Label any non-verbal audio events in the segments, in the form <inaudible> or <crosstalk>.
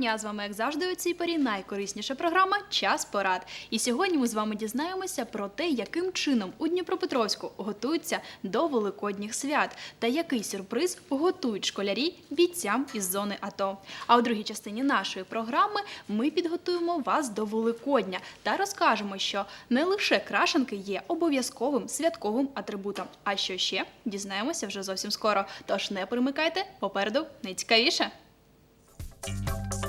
дня з вами, як завжди, у цій порі найкорисніша програма Час порад. І сьогодні ми з вами дізнаємося про те, яким чином у Дніпропетровську готуються до великодніх свят та який сюрприз готують школярі бійцям із зони АТО. А у другій частині нашої програми ми підготуємо вас до Великодня та розкажемо, що не лише крашенки є обов'язковим святковим атрибутом. А що ще дізнаємося вже зовсім скоро. Тож не перемикайте попереду найцікавіше. У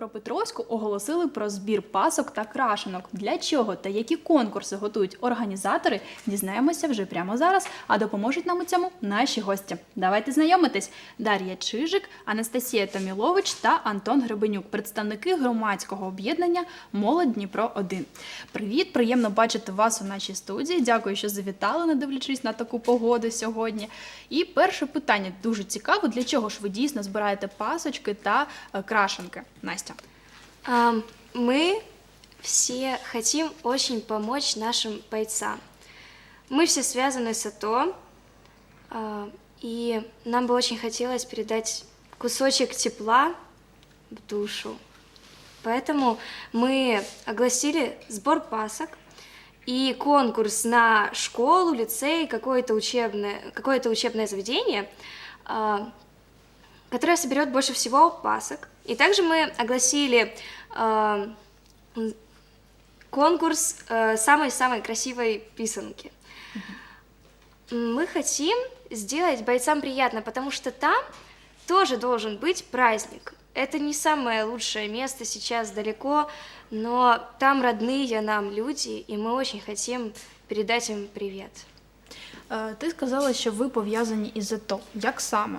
Дніпропетровську оголосили про збір пасок та крашенок. Для чого та які конкурси готують організатори, дізнаємося вже прямо зараз. А допоможуть нам у цьому наші гості. Давайте знайомитись. Дар'я Чижик, Анастасія Томілович та Антон Гребенюк, представники громадського об'єднання Молодь Дніпро 1 Привіт, приємно бачити вас у нашій студії. Дякую, що завітали, не дивлячись на таку погоду сьогодні. І перше питання дуже цікаво: для чого ж ви дійсно збираєте пасочки та е, крашенки? Настя. Мы все хотим очень помочь нашим бойцам. Мы все связаны с АТО, а, и нам бы очень хотелось передать кусочек тепла в душу. Поэтому мы огласили сбор пасок и конкурс на школу, лицей, какое-то учебное, какое-то учебное заведение, которое соберет больше всего пасок. И также мы огласили м, конкурс э, самой-самой красивой писанки. Мы хотим сделать бойцам приятно, потому что там тоже должен быть праздник. Это не самое лучшее место сейчас далеко, но там родные нам люди, и мы очень хотим передать им привет. Е, Ти сказала, що ви пов'язані із АТО. Як саме?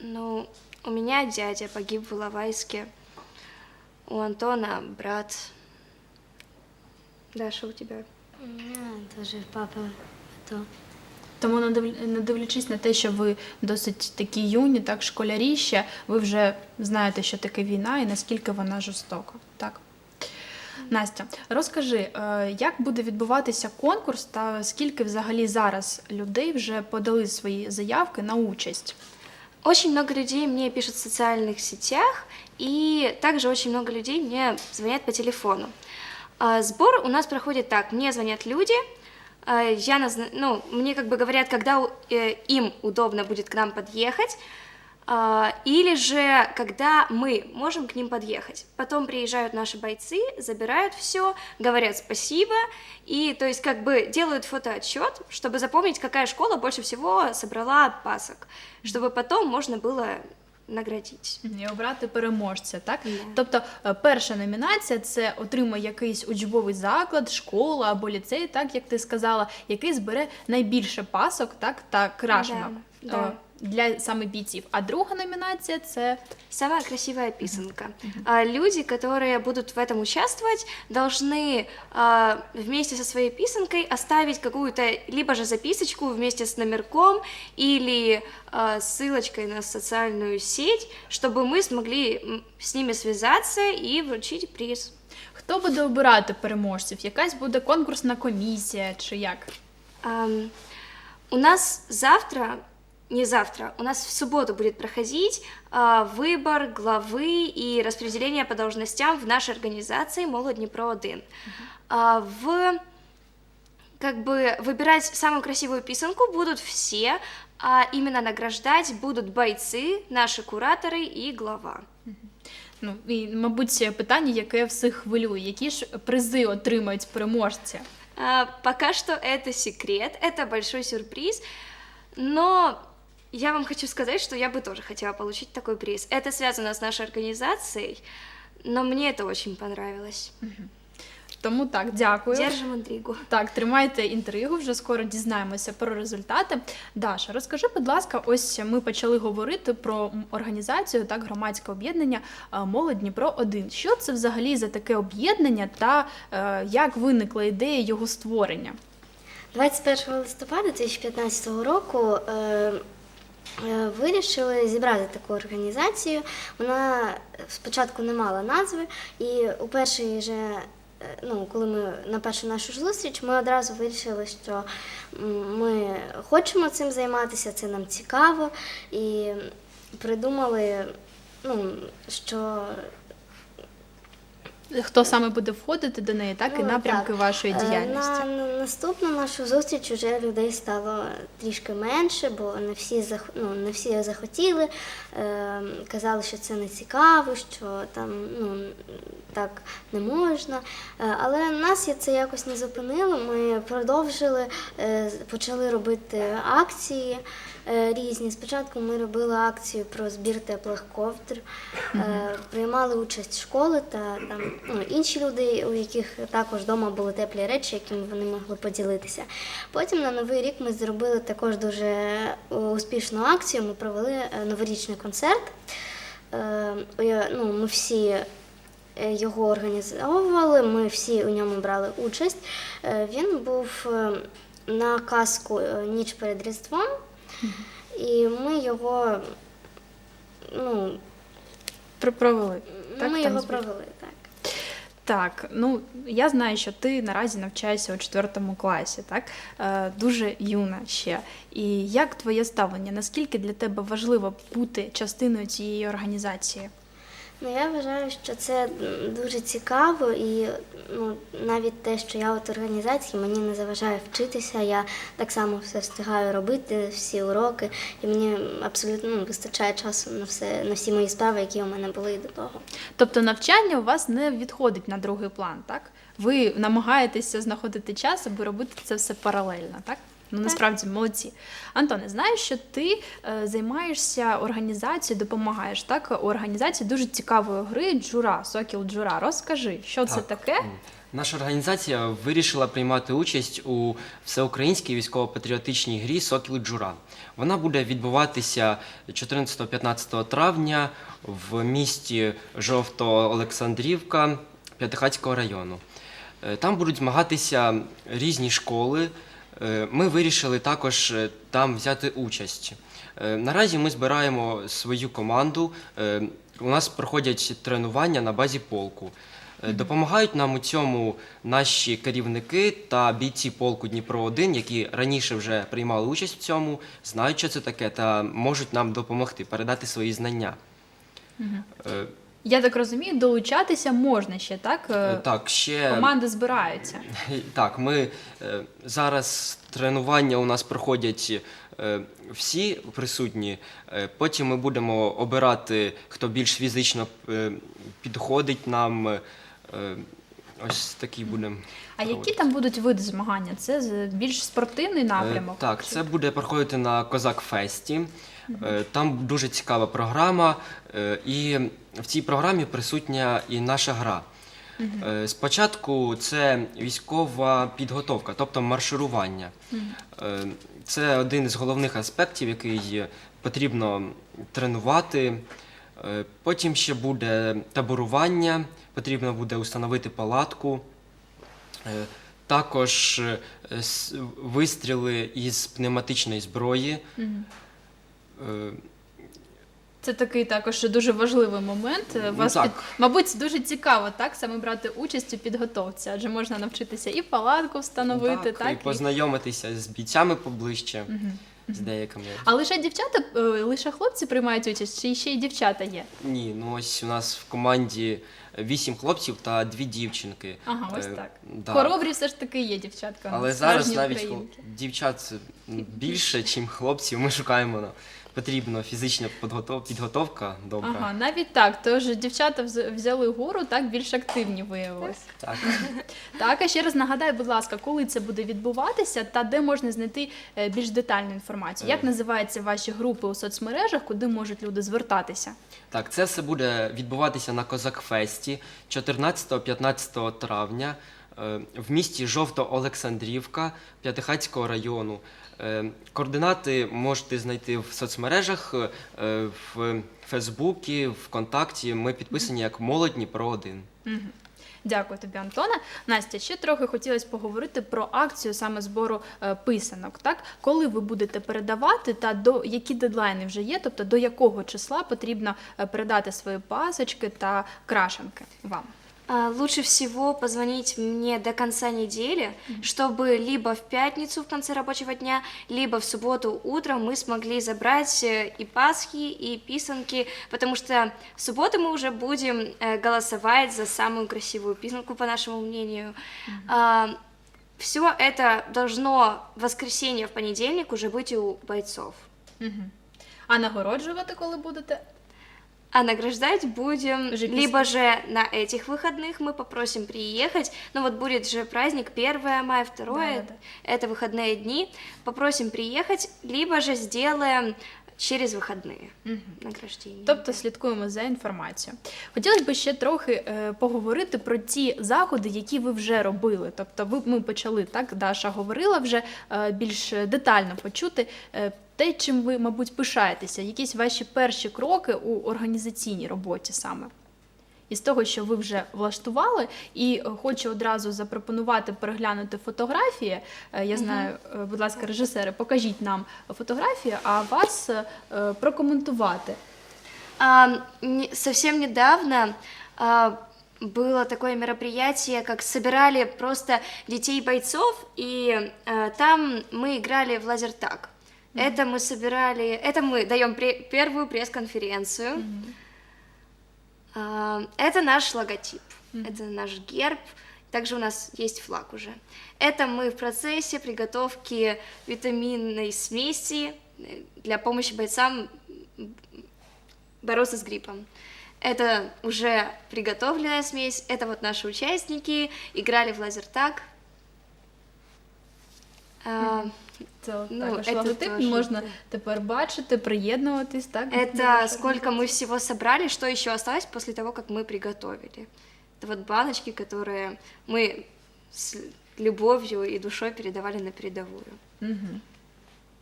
Ну, у меня дядя погиб в Иловайске, у Антона брат. Даша, у тебя? У меня тоже папа то. Тому не дивлячись на те, що ви досить такі юні, так школярі ще, ви вже знаєте, що таке війна і наскільки вона жорстока. Так? Настя, розкажи, е, як буде відбуватися конкурс та скільки взагалі зараз людей вже подали свої заявки на участь? Очень много людей мне пишут в социальных сетях, и также очень много людей мне звонят по телефону. А, Сбор у нас проходит так: мне звонят люди, а, я назна- ну, мне как бы говорят, когда у- э, им удобно будет к нам подъехать, а, или же когда мы можем к ним подъехать. Потом приезжают наши бойцы, забирают все, говорят спасибо, и то есть как бы делают фотоотчет, чтобы запомнить, какая школа больше всего собрала пасок, чтобы потом можно было наградить. І обрати переможця, так? Да. Тобто е, перша номінація це отримає якийсь учбовий заклад, школа або ліцей, так як ти сказала, який збере найбільше пасок, так та крашенок Да, да. е, для саме бійців. А друга номінація це Самая красивая писанка. А, Люди, которые будут в этом участвовать, должны а, вместе со своей писанкой оставить какую-то либо же записочку вместе с номерком или а, ссылочкой на социальную сеть, чтобы мы смогли м, с ними связаться и вручить приз. хто буде обирати переможців? Якась буде конкурсна комісія чи як? Ам, У нас завтра, не завтра, у нас в субботу будет проходить а, выбор главы и распределение по должностям в нашей организации «Молодь Днепро-1». А, В как бы выбирать самую красивую писанку будут все, а именно награждать будут бойцы, наши кураторы и глава. Ну і, мабуть, питання, яке всіх хвилює, які ж призи отримають переможці? А, Пока что это секрет, это большой сюрприз, но я вам хочу сказать, что я бы тоже хотела получить такой приз. Это связано с нашей организацией, но мне это очень понравилось. Тому так, дякую. Держим интригу. Так, тримайте інтригу, вже скоро дізнаємося про результати. Даша, розкажи, будь ласка, ось ми почали говорити про м, організацію так громадське об'єднання е, Молодь Дніпро 1 Що це взагалі за таке об'єднання та е, як виникла ідея його створення? 21 листопада 2015 року е, е, вирішили зібрати таку організацію. Вона спочатку не мала назви, і у перший же. е, Ну, коли ми на першу нашу зустріч, ми одразу вирішили, що ми хочемо цим займатися, це нам цікаво, і придумали, ну, що Хто саме буде входити до неї, так і Ну, напрямки так. вашої Е, діяльності? На на наступну нашу зустріч вже людей стало трішки менше, бо не всі зах... ну, не всі захотіли. Е, казали, що це не цікаво, що там ну, так не можна. Е, але нас це якось не зупинило. Ми продовжили, е, почали робити акції. е, Різні. Спочатку ми робили акцію про збір теплих ковдр, е, приймали участь школи та там інші люди, у яких також вдома були теплі речі, якими вони могли поділитися. Потім на новий рік ми зробили також дуже е, успішну акцію. Ми провели е, новорічний концерт. Е, Ну, ми всі його організовували, ми всі у ньому брали участь. Він був на казку Ніч перед Різдвом, і ми його, ну, Провели. Так, ми його провели, так. Так, ну я знаю, що ти наразі навчаєшся у четвертому класі, так е, дуже юна ще. І як твоє ставлення? Наскільки для тебе важливо бути частиною цієї організації? Ну, я вважаю, що це дуже цікаво, і ну, навіть те, що я от організації, мені не заважає вчитися. Я так само все встигаю робити, всі уроки, і мені абсолютно ну, вистачає часу на все, на всі мої справи, які у мене були до того. Тобто навчання у вас не відходить на другий план, так? Ви намагаєтеся знаходити час, аби робити це все паралельно, так? Ну насправді молодці. Антоне, знаю, що ти е, займаєшся організацією, допомагаєш так у організації дуже цікавої гри Джура, Сокіл Джура. Розкажи, що це таке? Наша організація вирішила приймати участь у всеукраїнській військово-патріотичній грі Сокіл Джура. Вона буде відбуватися 14-15 травня в місті Жовто-Олександрівка П'ятихатського району. Е, Там будуть змагатися різні школи. Е, Ми вирішили також е, там взяти участь. Е, Наразі ми збираємо свою команду. У нас проходять тренування на базі полку. Допомагають нам у цьому наші керівники та бійці полку Дніпро 1 які раніше вже приймали участь в цьому, знають, що це таке, та можуть нам допомогти, передати свої знання. Е, Я так розумію, долучатися можна ще, так? Е, Так, ще Команди збираються. <laughs> Так, ми е, зараз тренування у нас проходять е, всі присутні. Е, потім ми будемо обирати, хто більш фізично е, підходить нам. Е, ось такий будемо. А які там будуть види змагання? Це більш спортивний напрямок? Е, Так, це буде проходити на Козак Фесті. Е, Там дуже цікава програма, е, і в цій програмі присутня і наша гра. Е, Спочатку це військова підготовка, тобто марширування. Е, Це один із головних аспектів, який потрібно тренувати. Е, Потім ще буде таборування, потрібно буде установити палатку. Також вистріли із пневматичної зброї. Е, Це такий також дуже важливий момент. Е, Ну, Вас так. під... мабуть, дуже цікаво так саме брати участь у підготовці, адже можна навчитися і палатку встановити, так, і і- познайомитися з бійцями поближче, з деякими. А лише дівчата, е, лише хлопці приймають участь, чи ще й дівчата є? Ні, ну ось у нас в команді вісім хлопців та дві дівчинки. Ага, ось Е, так. да. Хоробрі все ж таки є дівчатка. Але справжні зараз навіть українки. хл- дівчат більше, ніж хлопців. Ми шукаємо. ну, Потрібна фізична підготов- підготовка добра. Ага, навіть так. Тож дівчата вз- взяли гору, так більш активні виявилися. Так. <laughs> Так, а ще раз нагадай, будь ласка, коли це буде відбуватися та де можна знайти е, більш детальну інформацію? Як Е. називаються ваші групи у соцмережах, куди можуть люди звертатися? Так, це все буде відбуватися на Козакфесті 14-15 травня е, в місті Жовто-Олександрівка П'ятихатського району. Е, Координати можете знайти в соцмережах, е, в Фейсбуці, ВКонтакті. Ми підписані як Молодь Дніпро 1. Дякую тобі, Антоне. Настя, ще трохи хотілося поговорити про акцію саме збору е, писанок. Так, коли ви будете передавати, та до які дедлайни вже є, тобто до якого числа потрібно е, передати свої пасочки та крашенки вам. А, Лучше всего позвонить мне до конца недели, чтобы либо в пятницу в конце рабочего дня, либо в субботу утром мы смогли забрать э, и Пасхи, и писанки, потому что в субботу мы уже будем э, голосовать за самую красивую писанку, по нашему мнению. Все это должно в воскресенье, в понедельник уже быть у бойцов. Мгм. А нагороджувати, коли будете? А награждать будем Уже пис- либо же на этих выходных мы попросим приехать. Ну вот будет же праздник 1 мая, 2 Да-да-да. это выходные дни. Попросим приехать, либо же сделаем через выходные награждение. Тобто слідкуємо за інформацією. Хотілося б ще трохи е, поговорити про ті заходи, які ви вже робили. Тобто, ви ми почали так, Даша говорила вже е, більш детально почути е, те, чим ви, мабуть, пишаєтеся, якісь ваші перші кроки у організаційній роботі саме. Із того, що ви вже влаштували, і е, хочу одразу запропонувати переглянути фотографії. Е, Я знаю, е, будь ласка, режисери, покажіть нам фотографії, а вас прокоментувати. А, не- совсем недавно а, было такое мероприятие, как собирали просто детей бойцов, и а, там мы играли в лазертаг. Это мы собирали, это мы даем пре- первую пресс-конференцию. А, это наш логотип, это наш герб. Также у нас есть флаг уже. Это мы в процессе приготовки витаминной смеси э, для помощи бойцам бороться с гриппом. Это уже приготовленная смесь, это вот наши участники, играли в лазертаг. А, Це от Ну, також це логотип теж, можна да. тепер бачити, приєднуватись, так? до Это вашого сколько мы всего собрали, что еще осталось после того, как мы приготовили. Это вот баночки, которые мы с любовью и душой передавали на передовую. Мгм.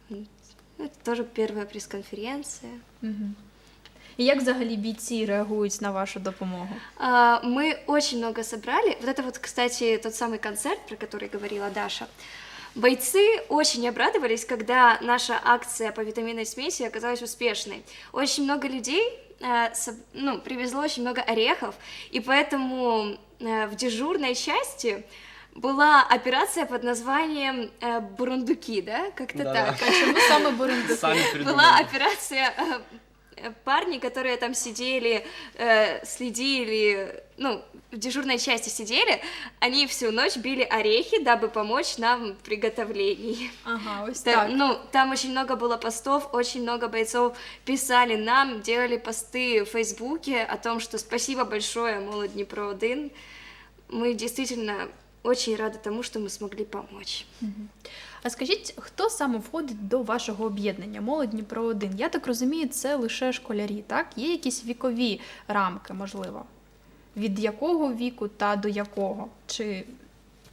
Ну, Это тоже первая пресс-конференция. Мгм. І як взагалі бійці реагують на вашу допомогу? А, Мы очень много собрали. Вот это вот, кстати, тот самый концерт, про который говорила Даша. Бойцы очень обрадовались, когда наша акция по витаминной смеси оказалась успешной. Очень много людей э, ну, привезло очень много орехов, и поэтому э, в дежурной части была операция под названием э, «Бурундуки», да? Как-то Да-да. так. А чому саме бурундуки? Придумали. Была операция э, парни, которые там сидели, э, следили, ну, в дежурной части сидели, они всю ночь били орехи, дабы помочь нам в приготовлении. Ага, Да, так. Ну, там очень много было постов, очень много бойцов писали нам, делали посты в Фейсбуке о том, что спасибо большое, молод Днепро 1. Мы действительно очень рады тому, что мы смогли помочь. А скажіть, хто саме входить до вашого об'єднання Молодь Дніпро 1 Я так розумію, це лише школярі, так? Є якісь вікові рамки, можливо? Від якого віку та до якого? Чи,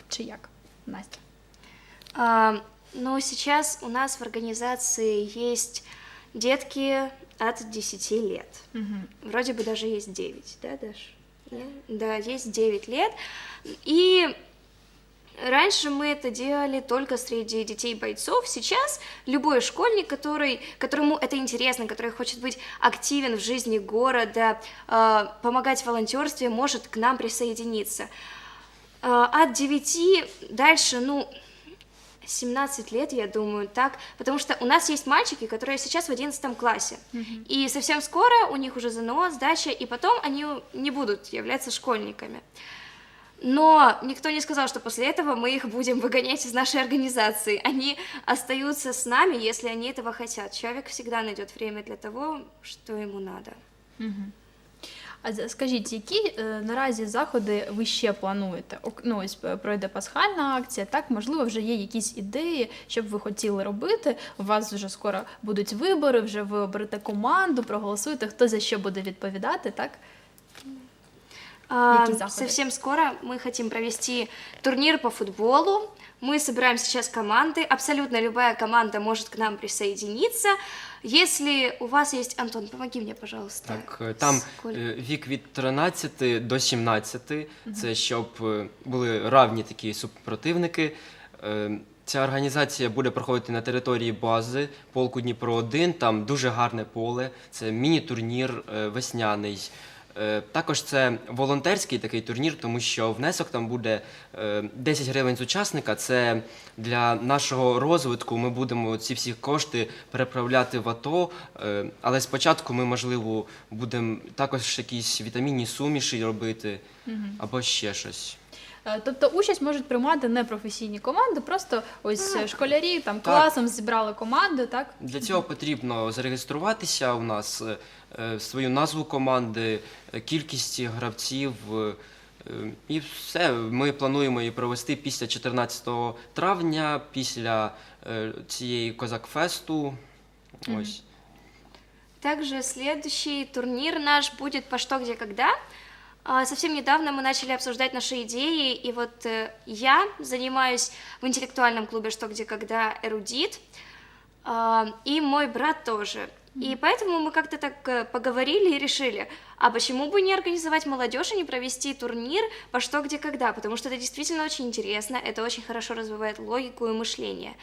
чи як? Настя? А, ну, сейчас у нас в организации есть детки от 10 лет. Мгм. Вроде бы даже есть 9, да, Даш? Не? Да, есть 9 лет. И раньше мы это делали только среди детей бойцов. Сейчас любой школьник, который, которому это интересно, который хочет быть активен в жизни города, э, помогать в волонтерстве, может к нам присоединиться. Э, от 9 дальше, ну, 17 лет, я думаю, так, потому что у нас есть мальчики, которые сейчас в 11 классе, и совсем скоро у них уже ЗНО, сдача, и потом они не будут являться школьниками. Но никто не сказал, что после этого мы их будем выгонять из нашей организации. Они остаются с нами, если они этого хотят. Человек всегда найдет время для того, что ему надо. А за- скажіть, які е, наразі заходи ви ще плануєте? Ок- Ну, ось е, пройде пасхальна акція, так можливо, вже є якісь ідеї, що б ви хотіли робити. У вас вже скоро будуть вибори, вже ви оберете команду, проголосуєте, хто за що буде відповідати, так? А, Какие заходы? совсем скоро мы хотим провести турнир по футболу. Мы собираем сейчас команды. Абсолютно любая команда может к нам присоединиться. Если у вас есть... Антон, помоги мне, пожалуйста. Так, е, там Сколько? е, вік від 13 до 17, це щоб е, були равні такі супротивники. Е, Ця організація буде проходити на території бази полку Дніпро 1 Там дуже гарне поле, це міні-турнір е, весняний. Е, Також це волонтерський такий турнір, тому що внесок там буде е, 10 гривень з учасника. Це для нашого розвитку. Ми будемо ці всі кошти переправляти в АТО. е, Але спочатку ми, можливо, будемо також якісь вітамінні суміші робити або ще щось. Е, Тобто участь можуть приймати непрофесійні команди, просто ось е, школярі там Так. класом зібрали команду, так? Для цього потрібно зареєструватися у нас, е, е, свою назву команди, е, кількість гравців. е, е, І все. Ми плануємо її провести після 14 травня, після е, цієї Козак-фесту. Ось. Также следующий турнир наш будет по что, где, когда. А, Совсем недавно мы начали обсуждать наши идеи, и вот э, я занимаюсь в интеллектуальном клубе «Что, где, когда» «Эрудит», а, и мой брат тоже. И поэтому мы как-то так э, поговорили и решили, а почему бы не организовать молодежь и не провести турнир по что, где, когда, потому что это действительно очень интересно, это очень хорошо развивает логику и мышление.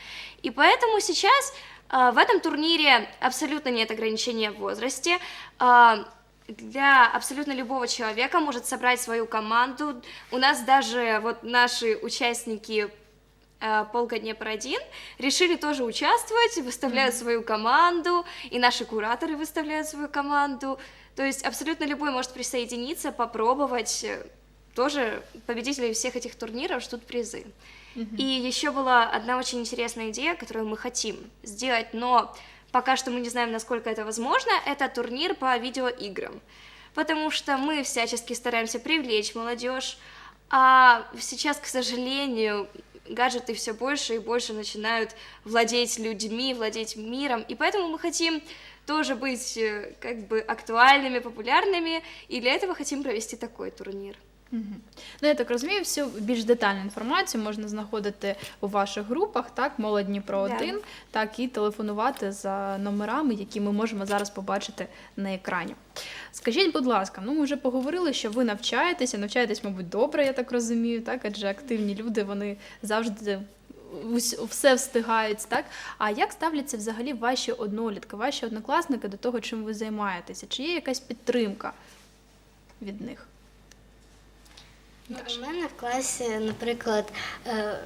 И поэтому сейчас а, в этом турнире абсолютно нет ограничения в возрасте. А, Для абсолютно любого человека может собрать свою команду. У нас даже вот наши участники э, полка Днепр-1 решили тоже участвовать, выставляют свою команду, и наши кураторы выставляют свою команду. То есть абсолютно любой может присоединиться, попробовать. Э, Тоже победителей всех этих турниров ждут призы. И еще была одна очень интересная идея, которую мы хотим сделать, но пока что мы не знаем, насколько это возможно. Это турнир по видеоиграм. Потому что мы всячески стараемся привлечь молодежь, а сейчас, к сожалению, гаджеты все больше и больше начинают владеть людьми, владеть миром. И поэтому мы хотим тоже быть э, как бы актуальными, популярными, и для этого хотим провести такой турнир. Ну, я так розумію, всю більш детальну інформацію можна знаходити у ваших групах, так, молодь Дніпро Да. 1, так, і телефонувати за номерами, які ми можемо зараз побачити на екрані. Скажіть, будь ласка, ну ми вже поговорили, що ви навчаєтеся, навчаєтесь, мабуть, добре, я так розумію, так, адже активні люди вони завжди. ус- Все встигають, так? А як ставляться взагалі ваші однолітки, ваші однокласники до того, чим ви займаєтеся? Чи є якась підтримка від них? Ну, У мене в класі, наприклад, е,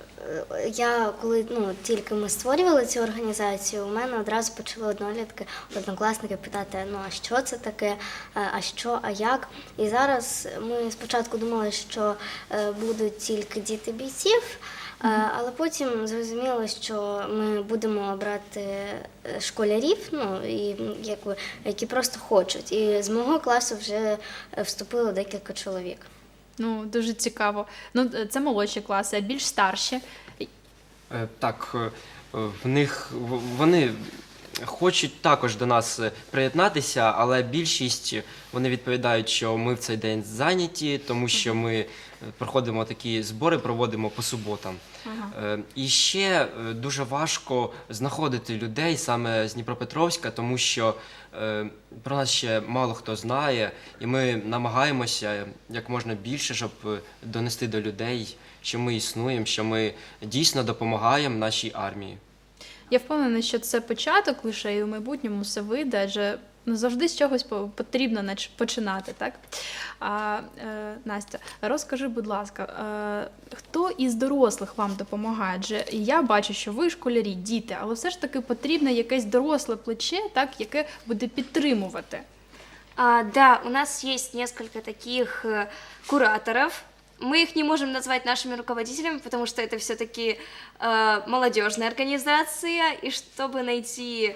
я коли ну, тільки ми створювали цю організацію, у мене одразу почали однолітки, однокласники питати, ну а що це таке, Е, а що, а як. І зараз ми спочатку думали, що е, будуть тільки діти бійців. Але потім зрозуміло, що ми будемо брати школярів, ну і якби, які просто хочуть. І з мого класу вже вступило декілька чоловік. Ну, дуже цікаво. Ну, е, це молодші класи, а більш старші. Е, Так, е, в них в- вони хочуть також до нас приєднатися, але більшість вони відповідають, що ми в цей день зайняті, тому що ми проходимо такі збори, проводимо по суботам. Е, І ще е, дуже важко знаходити людей саме з Дніпропетровська, тому що е, про нас ще мало хто знає, і ми намагаємося як можна більше, щоб донести до людей, що ми існуємо, що ми дійсно допомагаємо нашій армії. Я впевнена, що це початок лише і в майбутньому все вийде, адже ну, завжди з чогось по- потрібно нач- починати, так? А, е, Настя, розкажи, будь ласка, е, хто із дорослих вам допомагає? Адже я бачу, що ви школярі, діти, але все ж таки потрібно якесь доросле плече, так, яке буде підтримувати. А, да, у нас есть несколько таких э, кураторов. Мы их не можем назвать нашими руководителями, потому что это все-таки молодежная организация, и чтобы найти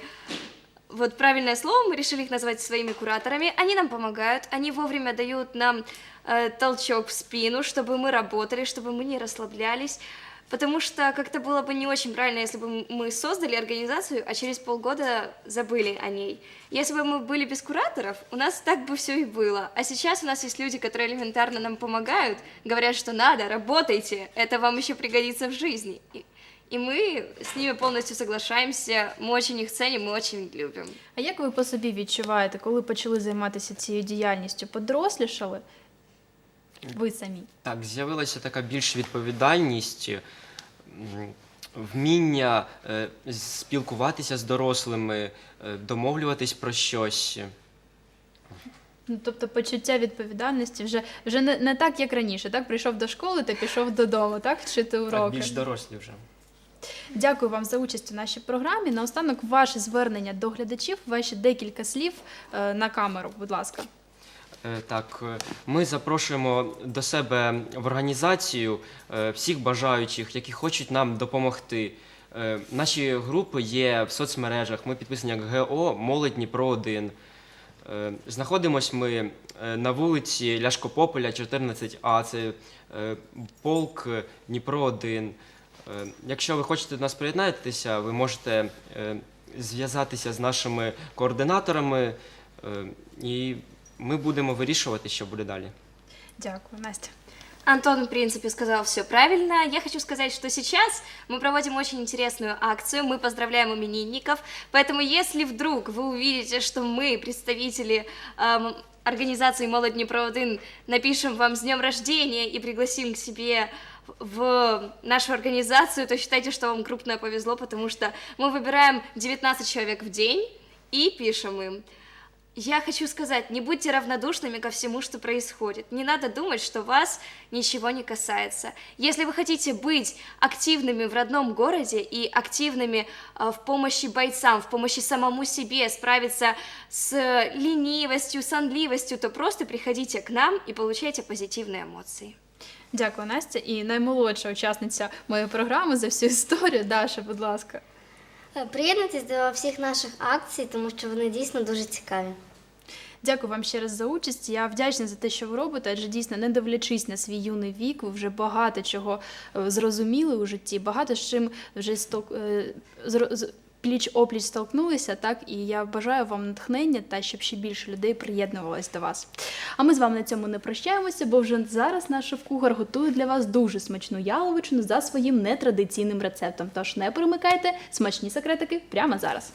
вот правильное слово, мы решили их назвать своими кураторами. Они нам помогают, они вовремя дают нам э, толчок в спину, чтобы мы работали, чтобы мы не расслаблялись. Потому что как-то было бы не очень правильно, если бы мы создали организацию, а через полгода забыли о ней. Если бы мы были без кураторов, у нас так бы все и было. А сейчас у нас есть люди, которые элементарно нам помогают, говорят, что надо, работайте, это вам еще пригодится в жизни. и мы с ними полностью соглашаемся, мы очень их ценим, мы очень любим. А як ви по собі відчуваєте, коли почали займатися цією діяльністю? Подорослішали? Ви самі? Так, з'явилася така більш відповідальність, м, вміння е, спілкуватися з дорослими, е, домовлюватись про щось. Ну, тобто почуття відповідальності вже, вже не, не так, як раніше. Так, прийшов до школи та пішов додому, так, вчити Так, уроки. більш дорослі вже. Дякую вам за участь у нашій програмі. Наостанок ваше звернення до глядачів, ваші декілька слів е, на камеру, будь ласка. Е, Так, е, ми запрошуємо до себе в організацію всіх бажаючих, які хочуть нам допомогти. Наші групи є в соцмережах. Ми підписані як ГО Молодь Дніпро 1. Е, Знаходимось ми на вулиці Ляшко Пополя, 14А. Це полк Дніпро 1. Е, Якщо ви хочете до нас приєднатися, ви можете е, зв'язатися з нашими координаторами, е, і ми будемо вирішувати, що буде далі. Дякую, Настя. Антон, в принципе, сказал все правильно. Я хочу сказать, что сейчас мы проводим очень интересную акцию. Мы поздравляем именинников. Поэтому, если вдруг вы увидите, что мы, представители эм, организации «Молодь Днепро-1», напишем вам с днем рождения и пригласим к себе в нашу организацию, то считайте, что вам крупно повезло, потому что мы выбираем 19 человек в день и пишем им. Я хочу сказать, не будьте равнодушными ко всему, что происходит. Не надо думать, что вас ничего не касается. Если вы хотите быть активными в родном городе и активными э, в помощи бойцам, в помощи самому себе, справиться с ленивостью, сонливостью, то просто приходите к нам и получайте позитивные эмоции. Дякую, Настя. І наймолодша учасниця моєї програми за всю історію. Даша, будь ласка. Е, Приєднуйтесь до всіх наших акцій, тому що вони дійсно дуже цікаві. Дякую вам ще раз за участь. Я вдячна за те, що ви робите, адже дійсно, не дивлячись на свій юний вік, ви вже багато чого е, зрозуміли у житті, багато з чим вже сток... пліч опліч столкнулися, так і я бажаю вам натхнення та щоб ще більше людей приєднувалось до вас. А ми з вами на цьому не прощаємося, бо вже зараз наш шеф-кухар готує для вас дуже смачну яловичину за своїм нетрадиційним рецептом. Тож не перемикайте смачні секретики прямо зараз.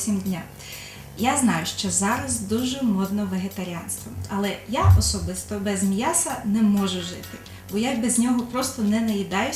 Доброго усім дня! Я знаю, що зараз дуже модно вегетаріанство, але я особисто без м'яса не можу жити, бо я без нього просто не наїдаюся.